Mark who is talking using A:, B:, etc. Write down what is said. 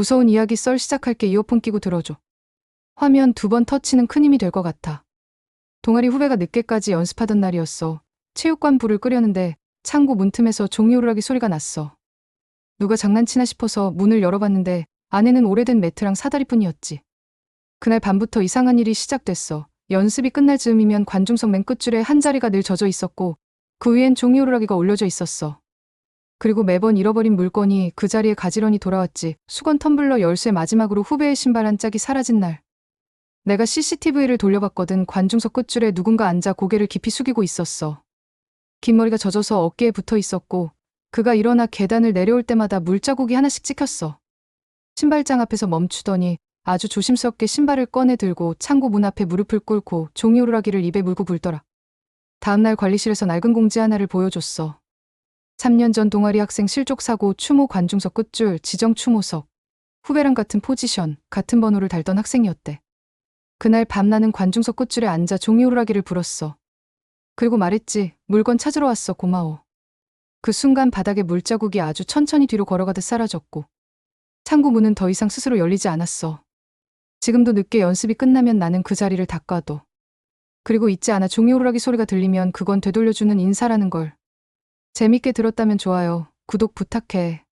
A: 무서운 이야기 썰 시작할게 이어폰 끼고 들어줘. 화면 두 번 터치는 큰 힘이 될 것 같아. 동아리 후배가 늦게까지 연습하던 날이었어. 체육관 불을 끄려는데 창고 문틈에서 종이 오르락이 소리가 났어. 누가 장난치나 싶어서 문을 열어봤는데 안에는 오래된 매트랑 사다리뿐이었지. 그날 밤부터 이상한 일이 시작됐어. 연습이 끝날 즈음이면 관중석 맨 끝줄에 한 자리가 늘 젖어 있었고 그 위엔 종이 오르락이가 올려져 있었어. 그리고 매번 잃어버린 물건이 그 자리에 가지런히 돌아왔지. 수건 텀블러 열쇠 마지막으로 후배의 신발 한 짝이 사라진 날. 내가 CCTV를 돌려봤거든 관중석 끝줄에 누군가 앉아 고개를 깊이 숙이고 있었어. 긴 머리가 젖어서 어깨에 붙어 있었고 그가 일어나 계단을 내려올 때마다 물자국이 하나씩 찍혔어. 신발장 앞에서 멈추더니 아주 조심스럽게 신발을 꺼내 들고 창고 문 앞에 무릎을 꿇고 종이 오르락이를 입에 물고 불더라. 다음날 관리실에서 낡은 공지 하나를 보여줬어. 3년 전 동아리 학생 실족 사고 추모 관중석 끝줄 지정 추모석. 후배랑 같은 포지션, 같은 번호를 달던 학생이었대. 그날 밤 나는 관중석 끝줄에 앉아 종이 오르락이를 불었어. 그리고 말했지. 물건 찾으러 왔어. 고마워. 그 순간 바닥에 물자국이 아주 천천히 뒤로 걸어가듯 사라졌고 창고 문은 더 이상 스스로 열리지 않았어. 지금도 늦게 연습이 끝나면 나는 그 자리를 닦아둬. 그리고 잊지 않아 종이 오르락이 소리가 들리면 그건 되돌려주는 인사라는 걸. 재밌게 들었다면 좋아요. 구독 부탁해.